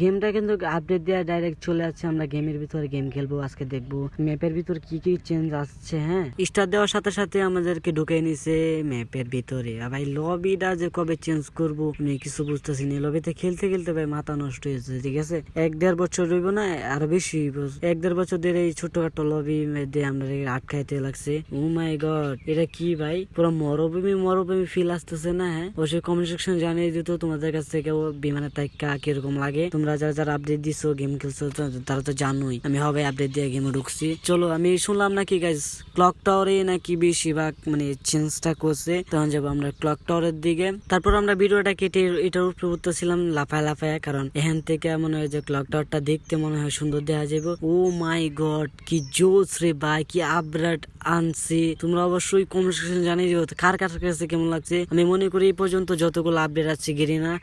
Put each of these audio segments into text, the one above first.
গেমটা কিন্তু আপডেট দেওয়া ডাইরেক্ট চলে যাচ্ছে আমরা গেমের ভিতরে গেম খেলব, আজকে দেখব। ম্যাপের ভিতর কি কি চেঞ্জ আসছে হ্যাঁ? স্টার দেওয়ার সাথে সাথে আমাদেরকে ঢুকে নিছে ম্যাপের ভিতরে। ভাই লবিটা যে কবে চেঞ্জ করব, আমি কিছু বুঝতেছি না। লবিতে খেলতে খেলতে ভাই, মাথা নষ্ট হয়েছে ঠিক আছে? এক দেড় বছর রইব না, আরও বেশি এক দেড় বছর ধরে এই ছোটখাটো লবি মধ্যে আমরা আটকাইতে লাগছে। ও মাই গড এটা কি ভাই? পুরো মরুভূমি মরুভূমি ফিল আসতেছে না হ্যাঁ? অবশ্যই কমেন্ট সেকশন জানিয়ে দিত তোমাদের কাছ থেকে বিমানের তাইকা কীরকম লাগে। তোমরা যারা যারা আপডেট দিছো গেম খেলছো তারা তো জানোই। আমি হবে আপডেট দিয়ে গেমে ঢুকছি। চলো, আমি শুনলাম নাকি গাইজ ক্লক টাওয়ারে নাকি বেশিরভাগ মানে চেঞ্জটা করছে। তখন যাব আমরা ক্লক টাওয়ারের দিকে। তারপর আমরা ভিডিওটা কেটে এটার উপরে উঠতেছিলাম লাফায় লাফায়, কারণ এখান থেকে মনে হয় যে ক্লক টাওয়ারটা দেখতে মনে হয় সুন্দর দেখা যাবে। ও মাই গড কি জোস রে ভাই, কি আপডেট আনছে। তোমরা অবশ্যই কমেন্ট সেকশন জানিয়ে দিও কার কার কাছে কেমন লাগছে। আমি মনে করি এই পর্যন্ত যতগুলো আপডেট আছে গেরিনা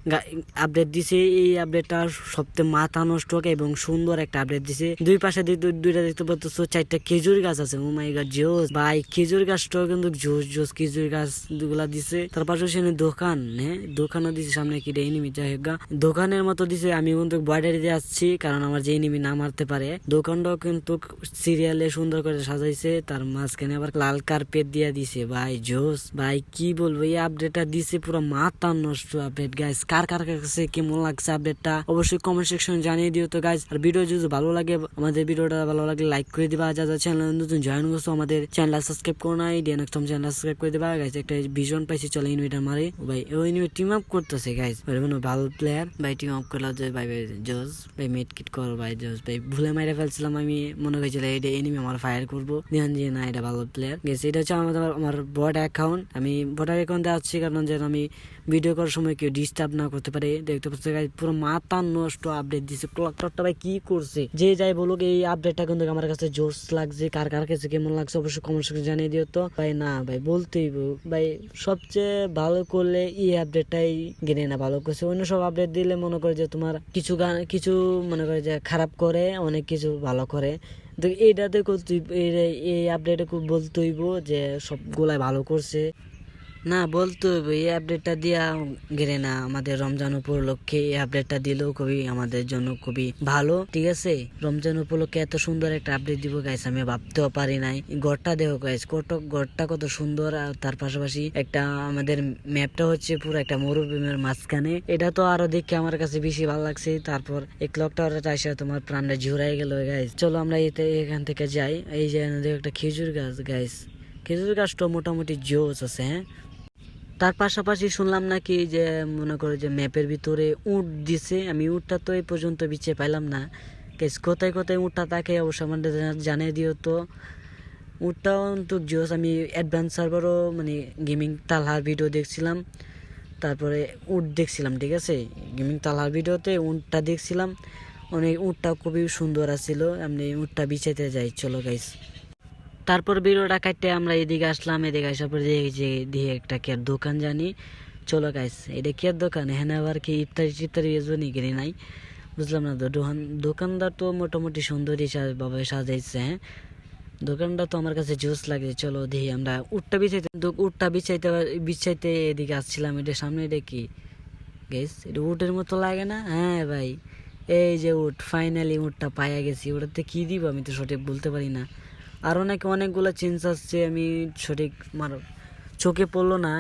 আপডেট দিছে, এই আপডেটটা সবচেয়ে মাথা নষ্ট এবং সুন্দর একটা আপডেট দিছে। দুই পাশে দুই- দুই- দুইটা দেখতে পাচ্ছ চারটা খেজুর গাছ আছে। মাই গড জোস। ভাই, খেজুর গাছটাও কিন্তু জোস জোস, খেজুর গাছগুলা দিছে। তার পাশে সেখানে দোকান হ্যাঁ দোকানও দিছে সামনে কি এনিমি যাই হোক দোকানের মতো দিছে, আমি কিন্তু বর্ডারে দিয়ে আসছি কারণ আমার যে এনিমি না মারতে পারে। দোকানটাও কিন্তু সিরিয়ালে সুন্দর করে সাজাইছে, তার মাঝখানে আবার লাল কার্পেট দিয়ে দিছে। ভাই, জোস, ভাই, কি বলব? এই আপডেটটা দিছে পুরো মাথা নষ্ট আপডেট গাইস কার কার কাছে কেমন লাগছে আপডেটটা অবশ্যই কমেন্ট সেকশন জানিয়ে দিও তো গাইস আর ভিডিও যদি ভালো লাগে, আমাদের ভিডিওটা ভালো লাগলে লাইক করে দিবা। যা যা চ্যানেল নতুন জয়েন করছ আমাদের চ্যানেল সাবস্ক্রাইব করো নাই, দিয়ে নেক্সট চ্যানেল সাবস্ক্রাইব করে দিবা। গাইস একটা ভিজন পাইছি, চলে ইনভাইটার মারে। ভাই, ও ইনভাইট টিম আপ করতেছে গাইস মানে ভালো প্লেয়ার ভাই টিম আপ করল যে, ভাই ভাই, জোস, ভাই মেট কিট কর, ভাই, জোস। ভাই, ভুলে মাইরে ফেলছিলাম আমি। মনে করেছিল এটা এনিমি আমার ফায়ার করব। ধ্যান দিয়ে না এটা ভালো প্লেয়ার গেছে এটা হচ্ছে আমার আমার বড অ্যাকাউন্ট আমি বর্ডার অ্যাকাউন্টে আছি কারণ যেন আমি ভিডিও করার সময় কেউ ডিস্টার্ব না করতে পারে। দেখতে পাচ্ছি পুরো মাথা নষ্ট আপডেট দিছে। ক্লকটা ভাই কি করছে? যে যাই বলুক, এই আপডেটটা কিন্তু আমার কাছে জোস লাগছে। কার কার কাছে কেমন লাগছে অবশ্যই কমেন্ট সেকশনে জানিয়ে দিও তো। ভাই, না ভাই, বলতেই বল- ভাই, সবচেয়ে ভালো করলে এই আপডেটটাই গেনে না ভালো করছে। অন্য সব আপডেট দিলে মনে করে যে তোমার কিছু গান কিছু মনে করে যে খারাপ করে, অনেক কিছু ভালো করে। তো এইটাতে এই আপডেটে খুব বলতে হইব যে সবগুলাই ভালো করছে। না, বলতে এই আপডেটটা দিয়া গেলে না, আমাদের রমজান উপলক্ষে এই আপডেটটা দিলেও খুবই আমাদের জন্য খুবই ভালো, ঠিক আছে? রমজান উপলক্ষে এত সুন্দর একটা আপডেট দিব গাইস আমি ভাবতেও পারি নাই। গড়টা দেখো গাইস কত গড়টা কত সুন্দর, আর তার পাশাপাশি একটা আমাদের ম্যাপটা হচ্ছে পুরো একটা মরুভূমির মাঝখানে। এটা তো আরও দেখে আমার কাছে বেশি ভালো লাগছে। তারপর এই ক্লকটা এসে তোমার প্রাণটা ঝুরাই গেল গাইস চলো আমরা এতে, এখান থেকে যাই। এই যে একটা খেজুর গাছ গাইস খেজুর গাছটা মোটামুটি জোস আছে হ্যাঁ? তার পাশাপাশি শুনলাম নাকি যে, মনে করো যে ম্যাপের ভিতরে উঁট দিছে। আমি উটটা তো এই পর্যন্ত বিচে পাইলাম না। কেস কোথায় কোথায় উটটা থাকে অবশ্য আমাদের জানিয়ে দিও তো। উটটাও তো জোস আমি অ্যাডভান্স সার্ভারও মানে গেমিং তালহার ভিডিও দেখছিলাম। তারপরে উট দেখছিলাম, ঠিক আছে? গেমিং তালহার ভিডিওতে উটটা দেখছিলাম। অনেক উঁটটা খুবই সুন্দর আছিল। আমি উঁটটা বিছাইতে যাই। চলো গাইস তারপর ভিডিওটা কাটতে আমরা এদিকে আসলাম, এদিকে আসার পর যে দিয়ে একটা কেয়ার দোকান জানি। চলো গাইস এটা কেয়ার দোকান হ্যাঁ আবার কি ইফতারি টিফতারি এসব নি কিনে নাই। বুঝলাম না তো, দোকান দোকানদার তো মোটামুটি সুন্দরী ভাবে সাজাইছে হ্যাঁ? দোকানটা তো আমার কাছে জোস লাগে, চলো দেখি আমরা উটটা বিছাইতে উটটা বিছাইতে বিছাইতে এদিকে আসছিলাম, এটা সামনে এটা কি? গেস এটা উটের মতো লাগে না? হ্যাঁ ভাই, এই যে উট ফাইনালি উটটা পাইয়া গেছি, ওটাতে কি দিব আমি তো সঠিক বলতে পারি না। আরও নাকি অনেকগুলো চেঞ্জ আসছে, আমি সঠিক মার চোখে পড়ল না।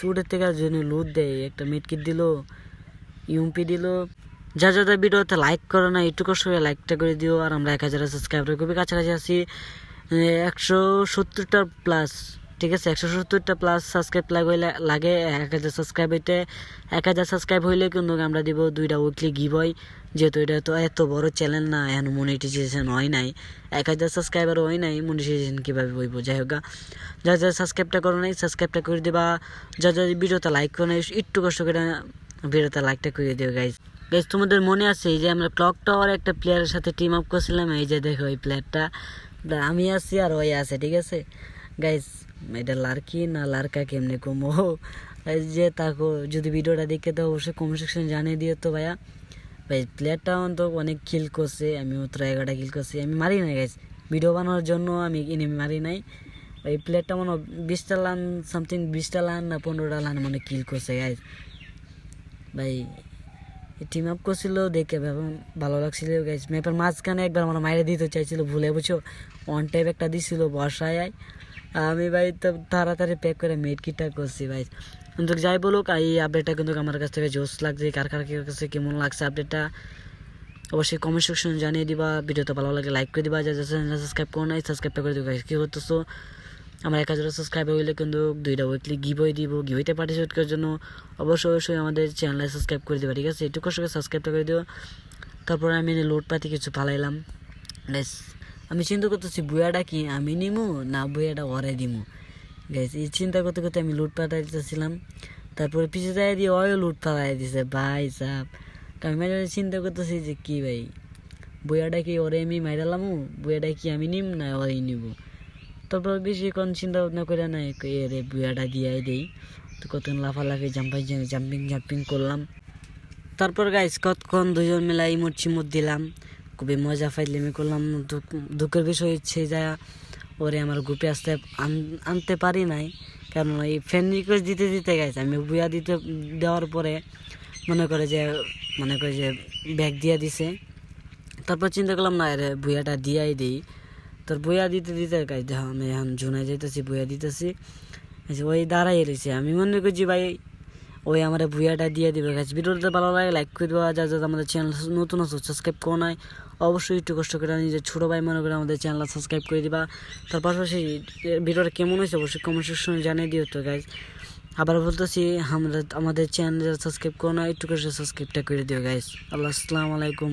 চুটের থেকে জন্য লুট দেয়, একটা মিটকিট দিল ইউমপি দিল। যা যা যা ভিডিওতে লাইক করো না একটু কষ্ট করে লাইকটা করে দিও, আর আমরা এক হাজার সাবস্ক্রাইবার খুবই কাছাকাছি আছি। একশো সত্তরটা প্লাস ঠিক আছে, একশো সত্তরটা প্লাস সাবস্ক্রাইব লাগে লাগে, এক হাজার সাবস্ক্রাইব হইতে এক হাজার সাবস্ক্রাইব হইলে কিন্তু আমরা দিব দুইটা উইকলি গিভই যেহেতু এটা তো এত বড় চ্যানেল না, এখন মনিটাইজেশন হয় নাই। এক হাজার সাবস্ক্রাইবার হয় নাই মনিটাইজেশন কীভাবে হইব? যাই হোক। যা যা সাবস্ক্রাইবটা করো নাই সাবস্ক্রাইবটা করে দিবা। যা যা ভিডিওতে লাইক করো নাই, একটু কষ্ট করে ভিডিওতে লাইকটা করে দিও গাইজ গাইজ তোমাদের মনে আছে এই যে আমরা ক্লক টাওয়ার একটা প্লেয়ারের সাথে টিম আপ করছিলাম, এই যে দেখো ওই প্লেয়ারটা আমি আছি আর ওই আছে, ঠিক আছে? গাইজ এটা লার্কি না লার্কা কেমনে কমো? যে তাকো, যদি ভিডিওটা দেখে তো অবশ্যই কমেন্ট সেকশন জানিয়ে দিও তো ভাইয়া। ভাই প্লেয়ারটা তো অনেক কিল করছে আমি মাত্র এগারোটা কিল করছি, আমি মারি নাই গাইজ ভিডিও বানানোর জন্য আমি এনিমি মারি নাই। এই প্লেয়ারটা মনে বিশটা লান সামথিং বিশটা লান না পনেরোটা লান মানে কিল করছে গাইজ ভাই টিম আপ করছিল, দেখে ভালো লাগছিল গাইস ম্যাপের মাঝখানে একবার আমার মাইরে দিতে চাইছিল, ভুলে বুঝছ? ওয়ান টাইপ একটা দিছিল, বর্ষায় আমি ভাই তো তাড়াতাড়ি প্যাক করে মেড কিটটা করছি ভাই। কিন্তু যাই বলুক, এই আপডেটটা কিন্তু আমার কাছ থেকে জোস লাগছে, কার কার কাছে কেমন লাগছে আপডেটটা অবশ্যই কমেন্ট সেকশনে জানিয়ে দিবা। ভিডিওটা ভালো লাগে লাইক করে দিবা। যা সাবস্ক্রাইব করো নাই সাবস্ক্রাইব করে দিবা। কী করতেছো আমার এক হাজার সাবস্ক্রাইব হইলে কিন্তু দুইটা উইকলি গিভই দিব গিভইতে পার্টিসিপেট করার জন্য অবশ্যই অবশ্যই আমাদের চ্যানেলে সাবস্ক্রাইব করে দিবা, ঠিক আছে? একটু কষ্ট করে সাবস্ক্রাইবটা করে দিও। তারপরে আমি লোড পাতি কিছু ফালাইলাম। গাইস আমি চিন্তা করতেছি, বুয়াটা কি আমি নিমু না বুয়াটা ওরে দিমু? গাইস এই চিন্তা করতে করতে আমি লুট দিতেছিলাম তারপরে পিছিয়ে যাই দিয়ে ওয়ও লুট পাতাই দিছে ভাই সাপ আমি মাঝে চিন্তা করতেছি যে কি ভাই, বুয়াটা কি ওরে আমি মাইরালামু বুয়াটা কি আমি নিম না ওরেই নিব তারপর বেশিক্ষণ চিন্তা ভাবনা করে নাই রে বুয়াটা দিয়াই দেই। তো কতক্ষণ লাফালাফি জাম্পিং জাম্পিং জাম্পিং করলাম। তারপর গাইস কতক্ষণ দুজন মিলা ইমোট চিমোট দিলাম। খুবই মজা ফাইলামি করলাম দুঃখ- দুঃখের বিষয় হচ্ছে যা ওরে আমার গ্রুপে আসতে আনতে পারি নাই। কারণ এই ফ্রেন্ড রিকোয়েস্ট দিতে দিতে গেছে, আমি বুয়া দিতে দেওয়ার পরে মনে করে যে, মনে করে যে ব্যাগ দিয়ে দিছে। তারপর চিন্তা করলাম, না রে বুয়াটা দিয়াই দিই। তোর বইয়া দিতে দিতে গাছ দেখো আমি এখন জুনাই যাইতেছি বইয়া দিতেছি। ওই দাঁড়াই রয়েছে আমি মনে করছি, ভাই, ওই আমার ভুইয়াটা দিয়ে দিবে। গাছ ভিডিওটা ভালো লাগে লাইক করে দেওয়া যা যা আমাদের চ্যানেল নতুন আছে সাবস্ক্রাইব করো নাই। অবশ্যই একটু কষ্ট করে নিজের ছোটো ভাই মনে করে আমাদের চ্যানেল সাবস্ক্রাইব করে দিবা। তার পাশাপাশি ভিডিওটা কেমন হয়েছে অবশ্যই কমেন্ট সেকশনে জানিয়ে দিও তো গাইজ আবার বলতেছি, আমরা আমাদের চ্যানেল সাবস্ক্রাইব করো না, একটু করে সাবস্ক্রাইবটা করে দিও গাইজ আল্লাহ, আসসালামু আলাইকুম।